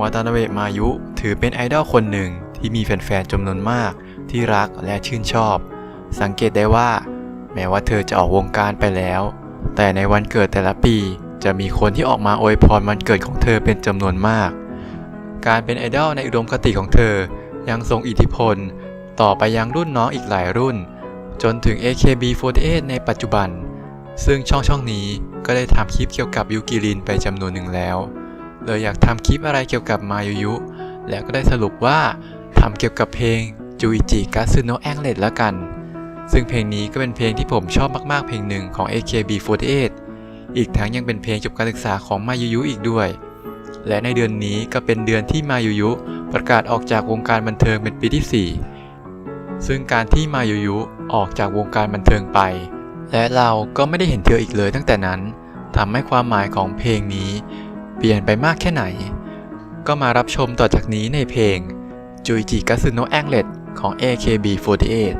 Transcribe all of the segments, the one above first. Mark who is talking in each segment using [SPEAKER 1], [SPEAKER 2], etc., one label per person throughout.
[SPEAKER 1] วาตานาเบะมายุ ถือเป็นไอดอลคนหนึ่งที่มีแฟนๆจำนวนมากที่รักและชื่นชอบ สังเกตได้ว่า แม้ว่าเธอจะออกวงการไปแล้ว แต่ในวันเกิดแต่ละปีจะมีคนที่ออกมาอวยพรวันเกิดของเธอเป็นจำนวนมาก การเป็นไอดอลในอุดมคติของเธอยังทรงอิทธิพล ต่อไปยังรุ่นน้องอีกหลายรุ่น จนถึง AKB48 ในปัจจุบัน ซึ่งช่องช่องนี้ก็ได้ทำคลิปเกี่ยวกับยูกิรินไปจำนวนหนึ่งแล้ว เลยอยากทำคลิปอะไรเกี่ยวกับมายุยุ แล้วก็ได้สรุปว่าทำเกี่ยวกับเพลงจูอิจิกัสึโนะแองเลดแล้วกัน ซึ่งเพลงนี้ก็เป็นเพลงที่ผมชอบมากๆ เพลงหนึ่งของ AKB48 อีกทั้งยังเป็นเพลงจบการศึกษาของมายุยุอีกด้วย และในเดือนนี้ก็เป็นเดือนที่มายุยุประกาศออกจากวงการบันเทิงเป็นปีที่ 4 ซึ่งการที่มายุยุออกจากวงการบันเทิงไป และเราก็ไม่ได้เห็นเธออีกเลยตั้งแต่นั้นทำให้ความหมายของเพลงนี้ เปลี่ยนไปมากแค่ไหน ก็มารับชมต่อจากนี้ในเพลงจุยจิกัสึโนะแองเลตของ AKB48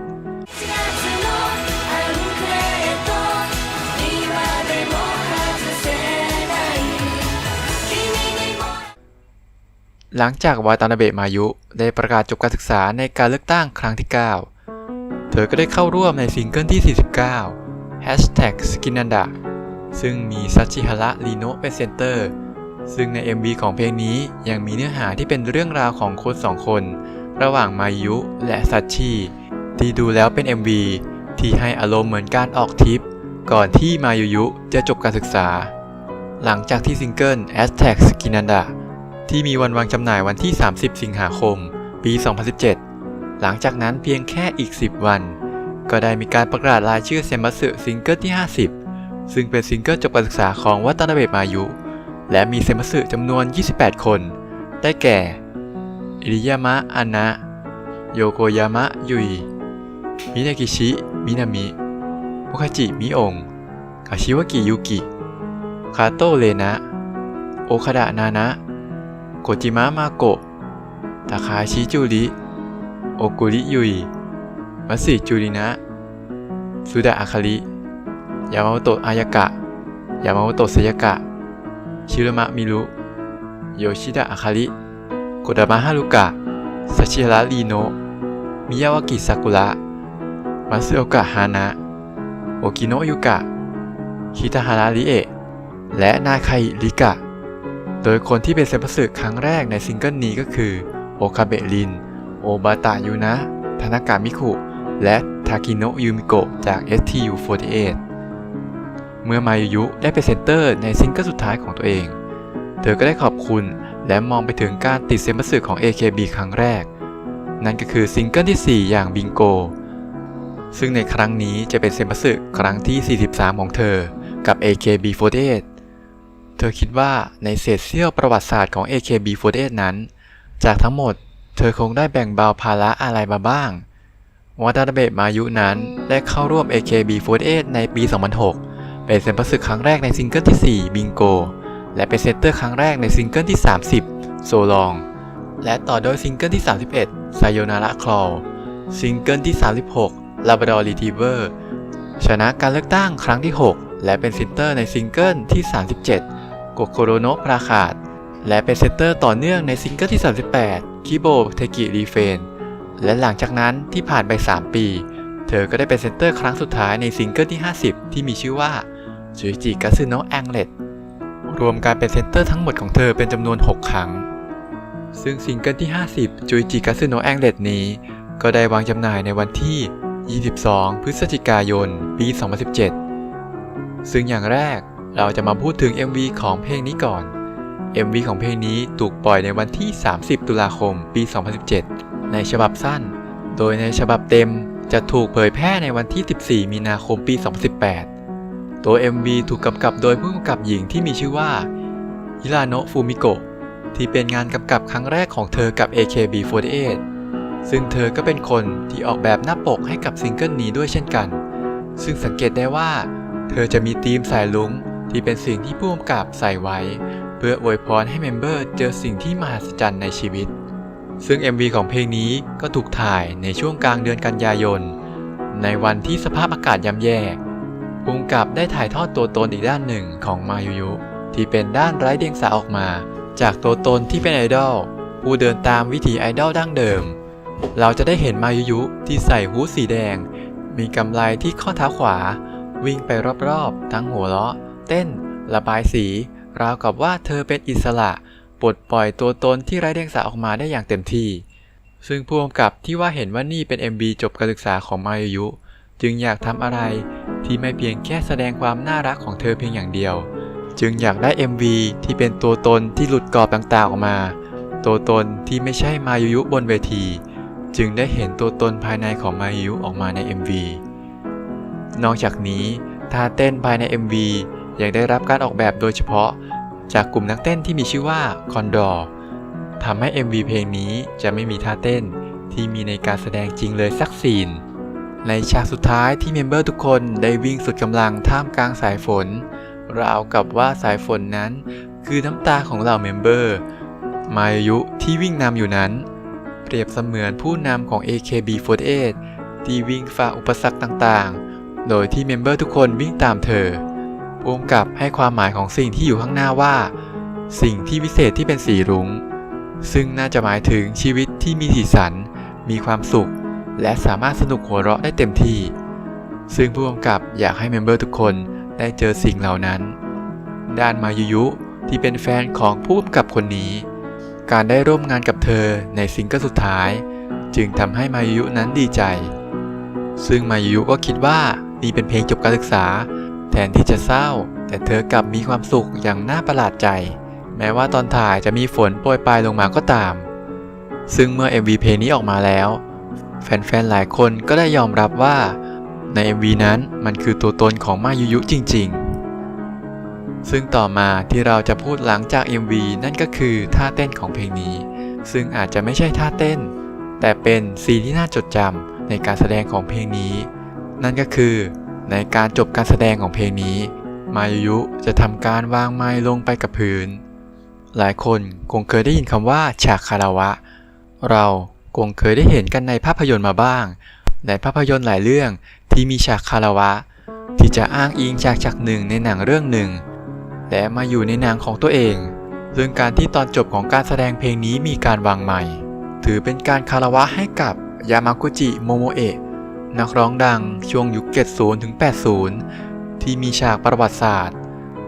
[SPEAKER 1] หลังจากวาตานาเบะมายุ ได้ประกาศจบการศึกษาในการเลือกตั้งครั้งที่ 9 เธอก็ได้เข้าร่วมในซิงเกิลที่ 49 Hashtag Skinanda ซึ่งมีซาชิฮาระลีโนเป็นเซนเตอร์ ซึ่งใน MV ของเพลงนี้ยังมีเนื้อหาที่เป็นเรื่องราวของคนสองคน ระหว่างมายุและซัชชิที่ดูแล้วเป็น MV ที่ให้อารมณ์เหมือนการออกทริป ก่อนที่มายุยุจะจบการศึกษา หลังจากที่ซิงเกิล a s t a g Skinanda ที่มีวันวางจำหน่ายวันที่ 30 สิงหาคม ปี 2017 หลังจากนั้นเพียงแค่อีก 10 วัน ก็ได้มีการประกาศรายชื่อเซมัสึซิงเกิลที่ 50 ซึ่งเป็นซิงเกิลจบการศึกษาของวัตนาเบะมายุ และมีเซมัสึจำนวน 28 คน ได้แก่อิริยามะอานะ โยโกยามะยุย มินากิชิ มินามิ มุคาจิ มิองคาชิวากิยุกิ คาโตเลนะ โอคาดะนานะ โกจิมะมาโกะทาคาชิจูริ โอกุริยุย มัสึจูรินะ สุดะอาคาริ ยามาโมโตะอายากะ ยามาโมโตะเซยากะ ชิรุมะมิรุ โยชิดะอาคาริ โกดามะฮารุกะซาชิฮาระรีโนะมิยาวากิซากุระมัตสึโอกะฮานะ โอกิโนะยุกะคิตาฮาระริเอะ และนาคาอิริกะ โดยคนที่เป็นเซมปัสึครั้งแรกในซิงเกิลนี้ก็คือ โอคาเบะริน โอบาตะยูนะ ทานากามิคุ และทากิโนะยูมิโกะจาก STU48 เมื่อมายุยุได้เป็นเซนเตอร์ในซิงเกิลสุดท้ายของตัวเอง เธอก็ได้ขอบคุณและมองไปถึงการติดเซมปัสึของ AKB ครั้งแรก นั่นก็คือซิงเกิลที่ 4 อย่างบิงโก ซึ่งในครั้งนี้จะเป็นเซมปัสึครั้งที่ 43 ของเธอ กับ AKB48 เธอคิดว่าในเศษเสี้ยวประวัติศาสตร์ของ AKB48 นั้น จากทั้งหมดเธอคงได้แบ่งเบาภาระอะไรมาบ้างวาตาเบะมายุนั้นได้เข้าร่วม AKB48 ในปี 2006 เป็นเซนปัสึครั้งแรกในซิงเกิลที่ 4 บิงโก และเป็นเซนเตอร์ครั้งแรกในซิงเกิลที่ 30 โซลอง และต่อโดยซิงเกิลที่ 31 ไซโยนาระคลอซิงเกิลที่ 36ลาบ r ดอร์ r ีทีเวอร์ชนะการเลือกตั้งครั้งที่ 6 และเป็นเซนเตอร์ในซิงเกิลที่ 37 โกโคโรโนะปราคาดและเป็นเซนเตอร์ต่อเนื่องในซิงเกิลที่ 38 คิโบเทกิรีเฟน และหลังจากนั้นที่ผ่านไป 3 ปี เธอก็ได้เป็นเซนเตอร์ครั้งสุดท้ายในซิงเกิลที่ 50 ที่มีชื่อว่า จูจิกัสึโนะแองเลตรวมการเป็นเซนเตอร์ทั้งหมดของเธอเป็นจำนวน 6 ครั้ง ซึ่งซิงเกิลที่ 50จูจิกัสึโนะแองเลตนี้ ก็ได้วางจำหน่ายในวันที่ 22 พฤศจิกายน ปี 2017 ซึ่งอย่างแรกเราจะมาพูดถึง MV ของเพลงนี้ก่อน MV ของเพลงนี้ถูกปล่อยในวันที่ 30 ตุลาคม ปี 2017 ในฉบับสั้น โดยในฉบับเต็มจะถูกเผยแพร่ในวันที่ 14 มีนาคม ปี 2018 ตัว MV ถูกกำกับโดยผู้กำกับหญิงที่มีชื่อว่าฮิราโนะฟูมิโกะที่เป็นงานกำกับครั้งแรกของเธอกับ AKB48 ซึ่งเธอก็เป็นคนที่ออกแบบหน้าปกให้กับซิงเกิลนี้ด้วยเช่นกัน ซึ่งสังเกตได้ว่า เธอจะมีธีมสายลุงที่เป็นสิ่งที่ผู้กำกับใส่ไว้ เพื่ออวยพรให้เมมเบอร์เจอสิ่งที่มหัศจรรย์ในชีวิต ซึ่ง MV ของเพลงนี้ก็ถูกถ่ายในช่วงกลางเดือนกันยายน ในวันที่สภาพอากาศย่ำแย่ ภูมิกับได้ถ่ายทอดตัวตนอีกด้านหนึ่งของมายุยุ ที่เป็นด้านไร้เดียงสาออกมา จากตัวตนที่เป็นไอดอลผู้เดินตามวิถีไอดอลดั้งเดิม เราจะได้เห็นมายุยุที่ใส่ฮู้ดสีแดง มีกำไลที่ข้อเท้าขวา วิ่งไปรอบๆ ทั้งหัวเราะ เต้น ระบายสี ราวกับว่าเธอเป็นอิสระปลดปล่อยตัวตนที่ไร้เดียงสาออกมาได้อย่างเต็มที่ ซึ่งผู้กำกับที่ว่าเห็นว่านี่เป็น MB จบการศึกษาของมายุยุ จึงอยากทำอะไร ที่ไม่เพียงแค่แสดงความน่ารักของเธอเพียงอย่างเดียว จึงอยากได้ MV ที่เป็นตัวตนที่หลุดกรอบต่างๆออกมา ตัวตนที่ไม่ใช่มายุยุบนเวที จึงได้เห็นตัวตนภายในของมายุออกมาใน MV นอกจากนี้ท่าเต้นภายใน MV ยังได้รับการออกแบบโดยเฉพาะ จากกลุ่มนักเต้นที่มีชื่อว่าคอนดอร์ทำให้ MV เพลงนี้จะไม่มีท่าเต้นที่มีในการแสดงจริงเลยสักซีน ในฉากสุดท้ายที่เมมเบอร์ทุกคนได้วิ่งสุดกำลังท่ามกลางสายฝน ราวกับว่าสายฝนนั้น คือน้ำตาของเหล่าเมมเบอร์ มายุที่วิ่งนำอยู่นั้น เปรียบเสมือนผู้นำของ AKB48 ที่วิ่งฝ่าอุปสรรคต่างๆ โดยที่เมมเบอร์ทุกคนวิ่งตามเธอพ่วงกับให้ความหมายของสิ่งที่อยู่ข้างหน้าว่า สิ่งที่วิเศษที่เป็นสีรุง้ง ซึ่งน่าจะหมายถึงชีวิตที่มีสีสัน มีความสุข และสามารถสนุกหัวเราะได้เต็มที่ ซึ่งผู้กำกับอยากให้เมมเบอร์ทุกคนได้เจอสิ่งเหล่านั้น ด้านมายุยุที่เป็นแฟนของผู้กำกับคนนี้ การได้ร่วมงานกับเธอในซิงเกิลสุดท้าย จึงทำให้มายุยุนั้นดีใจ ซึ่งมายุยุก็คิดว่านี่เป็นเพลงจบการศึกษา แทนที่จะเศร้า แต่เธอกลับมีความสุขอย่างน่าประหลาดใจ แม้ว่าตอนถ่ายจะมีฝนโปรยปลายลงมาก็ตาม ซึ่งเมื่อ MV เพลงนี้ออกมาแล้ว แฟนๆหลายคนก็ได้ยอมรับว่าใน MV นั้นมันคือตัวตนของมายุยุจริง ๆ ซึ่งต่อมาที่เราจะพูดหลังจาก MV นั่นก็คือท่าเต้นของเพลงนี้ ซึ่งอาจจะไม่ใช่ท่าเต้น แต่เป็นซีนที่น่าจดจำในการแสดงของเพลงนี้ นั่นก็คือ ในการจบการแสดงของเพลงนี้ มายุยุจะทำการวางไม้ลงไปกับพื้น หลายคนคงเคยได้ยินคำว่าฉากคาราวะ เรา คงเคยได้เห็นกันในภาพยนตร์มาบ้าง ในภาพยนตร์หลายเรื่องที่มีฉากคารวะ ที่จะอ้างอิงจากฉากหนึ่งในหนังเรื่องหนึ่ง และมาอยู่ในหนังของตัวเองซึ่งการที่ตอนจบของการแสดงเพลงนี้มีการวางใหม่ ถือเป็นการคารวะให้กับยามากุจิโมโมเอะนักร้องดังช่วงยุค 70ถึง80 ที่มีฉากประวัติศาสตร์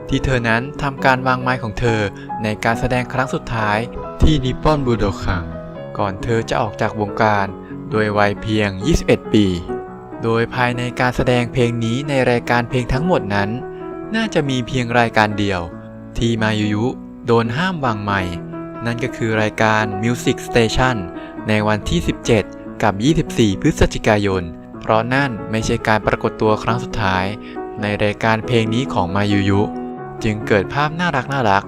[SPEAKER 1] ที่เธอนั้นทำการวางไม้ของเธอในการแสดงครั้งสุดท้ายที่นิปปอนบูโดคัง ก่อนเธอจะออกจากวงการโดยวัยเพียง 21 ปี โดยภายในการแสดงเพลงนี้ในรายการเพลงทั้งหมดนั้น น่าจะมีเพียงรายการเดียว ที่มายุยุโดนห้ามวางใหม่ นั่นก็คือรายการ Music Station ในวันที่ 17 กับ 24 พฤศจิกายน เพราะนั่นไม่ใช่การปรากฏตัวครั้งสุดท้าย ในรายการเพลงนี้ของมายุยุ จึงเกิดภาพน่ารักน่ารัก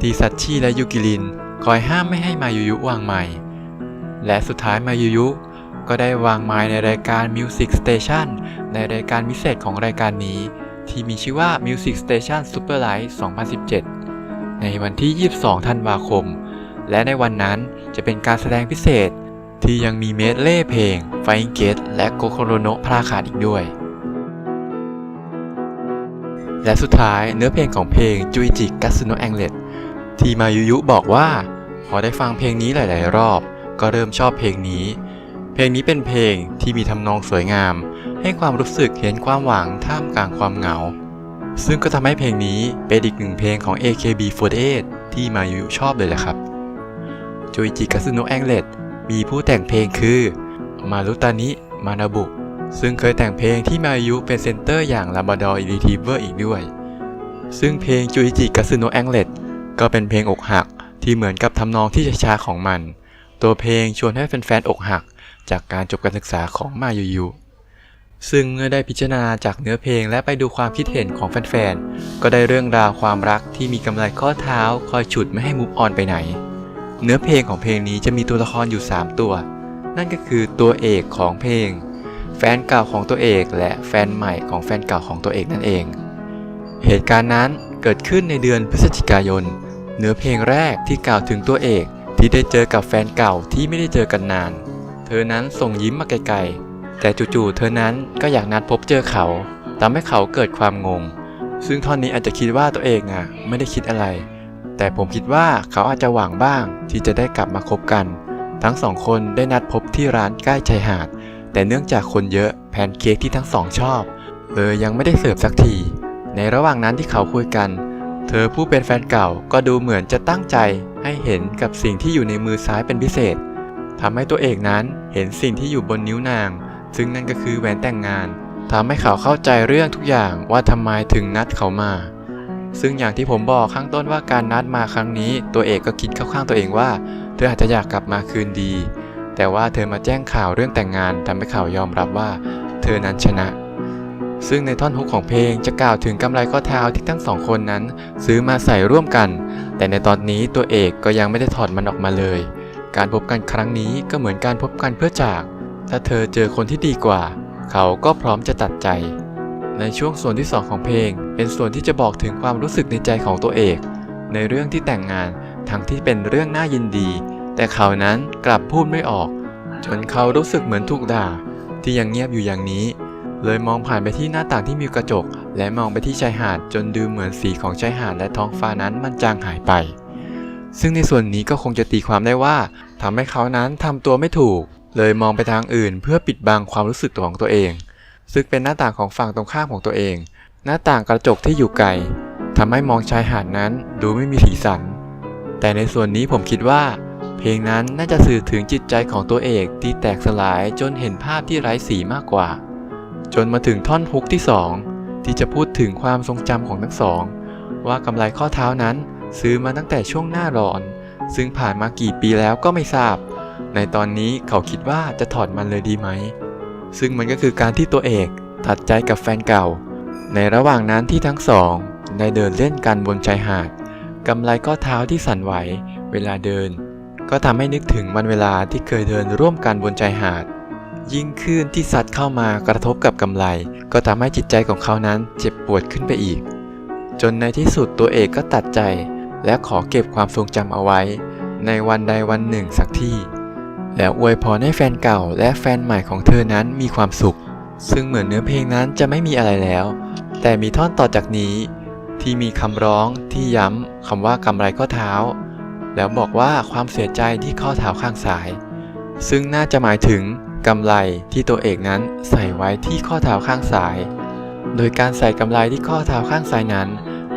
[SPEAKER 1] ที่ซัตชิและยูกิลิน คอยห้ามไม่ให้มายุยุวางไม้ และสุดท้ายมายุยุก็ได้วางไม้ในรายการ Music Station ในรายการพิเศษของรายการนี้ ที่มีชื่อว่า Music Station Super Light 2017 ในวันที่ 22 ธันวาคม และในวันนั้นจะเป็นการแสดงพิเศษ ที่ยังมีเมดเล่เพลง f i n g Gate และ Kokoro no พราขาดอีกด้วย และสุดท้ายเนื้อเพลงของเพลงจุยจิกัสโนแองเลตที่มายุยุบอกว่า พอได้ฟังเพลงนี้หลาย ๆ รอบ ก็เริ่มชอบเพลงนี้ เพลงนี้เป็นเพลงที่มีทำนองสวยงาม ให้ความรู้สึกเห็นความหวังท่ามกลางความเหงา ซึ่งก็ทำให้เพลงนี้เป็นอีกหนึ่งเพลงของ AKB48 ที่มายุยุชอบเลยแหละครับจุยจิกัสโนแองเลตมีผู้แต่งเพลงคือ มารุตานิ มานาบุ ซึ่งเคยแต่งเพลงที่มายุเป็นเซนเตอร์อย่าง Labrador Retriever อีกด้วย ซึ่งเพลงจุยจิกัสโนแองเลตก็เป็นเพลงอกหักที่เหมือนกับทำนองที่ช้าๆของมัน ตัวเพลงชวนให้แฟนๆอกหัก จากการจบการศึกษาของมายุยุซึ่งเมื่อได้พิจารณาจากเนื้อเพลงและไปดูความคิดเห็นของแฟนๆ ก็ได้เรื่องราวความรักที่มีกำไรข้อเท้าคอยฉุดไม่ให้มุฟออนไปไหน เนื้อเพลงของเพลงนี้จะมีตัวละครอยู่ 3 ตัว นั่นก็คือตัวเอกของเพลง แฟนเก่าของตัวเอกและแฟนใหม่ของแฟนเก่าของตัวเอกนั่นเอง เหตุการณ์นั้นเกิดขึ้นในเดือนพฤศจิกายน เนื้อเพลงแรกที่กล่าวถึงตัวเอก ที่ได้เจอกับแฟนเก่าที่ไม่ได้เจอกันนาน เธอนั้นส่งยิ้มมาไกลๆ แต่จู่ๆเธอนั้นก็อยากนัดพบเจอเขาทำให้เขาเกิดความงง ซึ่งท่อนนี้อาจจะคิดว่าตัวเองอะไม่ได้คิดอะไร แต่ผมคิดว่าเขาอาจจะหวังบ้างที่จะได้กลับมาคบกัน ทั้งสองคนได้นัดพบที่ร้านใกล้ชายหาด แต่เนื่องจากคนเยอะแพนเค้กที่ทั้งสองชอบเลยยังไม่ได้เสิร์ฟสักที ในระหว่างนั้นที่เขาคุยกัน เธอผู้เป็นแฟนเก่าก็ดูเหมือนจะตั้งใจให้เห็นกับสิ่งที่อยู่ในมือซ้ายเป็นพิเศษทำให้ตัวเอกนั้นเห็นสิ่งที่อยู่บนนิ้วนาง ซึ่งนั่นก็คือแหวนแต่งงานทำให้เขาเข้าใจเรื่องทุกอย่างว่าทำไมถึงนัดเขามา ซึ่งอย่างที่ผมบอกข้างต้นว่าการนัดมาครั้งนี้ ตัวเอกก็คิดเข้าข้างตัวเองว่า เธออาจจะอยากกลับมาคืนดี แต่ว่าเธอมาแจ้งข่าวเรื่องแต่งงานทำให้เขายอมรับว่า เธอนั้นชนะ ซึ่งในท่อนฮุกของเพลงจะกล่าวถึงกำไรข้อเท้าที่ทั้งสองคนนั้น ซื้อมาใส่ร่วมกัน แต่ในตอนนี้ตัวเอกก็ยังไม่ได้ถอดมันออกมาเลย การพบกันครั้งนี้ก็เหมือนการพบกันเพื่อจาก ถ้าเธอเจอคนที่ดีกว่า เขาก็พร้อมจะตัดใจ ในช่วงส่วนที่ 2 ของเพลง เป็นส่วนที่จะบอกถึงความรู้สึกในใจของตัวเอก ในเรื่องที่แต่งงานทั้งที่เป็นเรื่องน่ายินดี แต่เขานั้นกลับพูดไม่ออก จนเขารู้สึกเหมือนถูกด่า ที่ยังเงียบอยู่อย่างนี้ เลยมองผ่านไปที่หน้าต่างที่มีกระจก และมองไปที่ชายหาดจนดูเหมือนสีของชายหาดและท้องฟ้านั้นมันจางหายไป ซึ่งในส่วนนี้ก็คงจะตีความได้ว่าทำให้เขานั้นทำตัวไม่ถูก เลยมองไปทางอื่น เพื่อปิดบังความรู้สึกตัวของตัวเอง ซึ่งเป็นหน้าต่างของฝั่งตรงข้ามของตัวเอง หน้าต่างกระจกที่อยู่ไกลทำให้มองชายหาดนั้นดูไม่มีสีสัน แต่ในส่วนนี้ผมคิดว่า เพลงนั้นน่าจะสื่อถึงจิตใจของตัวเอกที่แตกสลายจนเห็นภาพที่ไร้สีมากกว่า จนมาถึงท่อนฮุกที่ 2 ที่จะพูดถึงความทรงจำของทั้งสอง ว่ากำไรข้อเท้านั้นซื้อมาตั้งแต่ช่วงหน้าร้อน ซึ่งผ่านมากี่ปีแล้วก็ไม่ทราบ ในตอนนี้เขาคิดว่าจะถอดมันเลยดีไหม ซึ่งมันก็คือการที่ตัวเอกตัดใจกับแฟนเก่า ในระหว่างนั้นที่ทั้งสองได้เดินเล่นกันบนชายหาดกำไรข้อเท้าที่สั่นไหว เวลาเดิน ก็ทำให้นึกถึงวันเวลาที่เคยเดินร่วมกันบนชายหาด ยิ่งคลื่นที่ซัดเข้ามากระทบกับกำไร ก็ทำให้จิตใจของเขานั้นเจ็บปวดขึ้นไปอีก จนในที่สุดตัวเอกก็ตัดใจ และขอเก็บความทรงจำเอาไว้ ในวันใดวันหนึ่งสักที่ แล้วอวยพรให้แฟนเก่าและแฟนใหม่ของเธอนั้นมีความสุข ซึ่งเหมือนเนื้อเพลงนั้นจะไม่มีอะไรแล้ว แต่มีท่อนต่อจากนี้ ที่มีคำร้องที่ย้ำคำว่ากำไรข้อเท้า แล้วบอกว่าความเสียใจที่ข้อเท้าข้างซ้าย ซึ่งน่าจะหมายถึง กำไรที่ตัวเอกนั้นใส่ไว้ที่ข้อเท้าข้างซ้าย โดยการใส่กำไรที่ข้อเท้าข้างซ้ายนั้น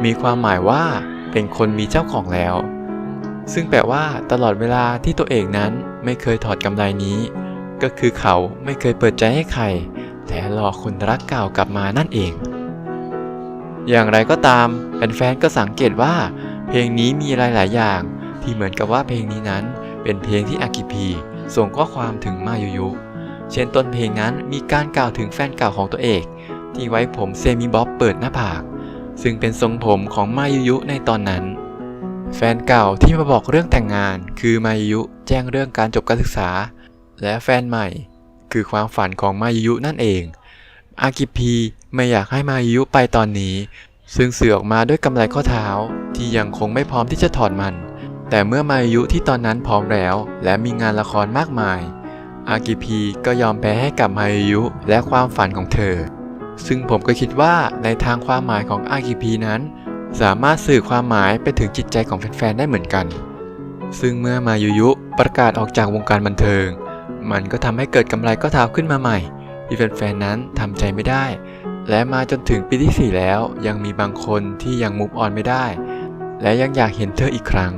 [SPEAKER 1] มีความหมายว่าเป็นคนมีเจ้าของแล้ว ซึ่งแปลว่าตลอดเวลาที่ตัวเอกนั้นไม่เคยถอดกำไรนี้ ก็คือเขาไม่เคยเปิดใจให้ใคร แต่รอคนรักเก่ากลับมานั่นเอง อย่างไรก็ตามแฟนๆก็สังเกตว่า เพลงนี้มีหลายๆอย่าง ที่เหมือนกับว่าเพลงนี้นั้น เป็นเพลงที่อากิพีส่งข้อความถึงมายุยุ เช่นต้นเพลงนั้นมีการกล่าวถึงแฟนเก่าของตัวเอกที่ไว้ผมเซมิบ๊อบเปิดหน้าผาก ซึ่งเป็นทรงผมของมายุยุในตอนนั้น แฟนเก่าที่มาบอกเรื่องแต่งงาน คือมายุยุแจ้งเรื่องการจบการศึกษา และแฟนใหม่ คือความฝันของมายุยุนั่นเอง อากิพีไม่อยากให้มายุยุไปตอนนี้ ซึ่งเสือออกมาด้วยกำไรข้อเท้า ที่ยังคงไม่พร้อมที่จะถอดมัน แต่เมื่อมายุยุที่ตอนนั้นพร้อมแล้ว และมีงานละครมากมาย อากิพีก็ยอมแพ้ให้กับมายุและความฝันของเธอ ซึ่งผมก็คิดว่าในทางความหมายของอากิพีนั้น สามารถสื่อความหมายไปถึงจิตใจของแฟนๆได้เหมือนกัน ซึ่งเมื่อมายุยุประกาศออกจากวงการบันเทิง มันก็ทำให้เกิดกำไรข้อเท้าขึ้นมาใหม่ที่แฟนๆนั้นทำใจไม่ได้ และมาจนถึงปีที่ 4 แล้วยังมีบางคนที่ยังมุฟออนไม่ได้ และยังอยากเห็นเธออีกครั้ง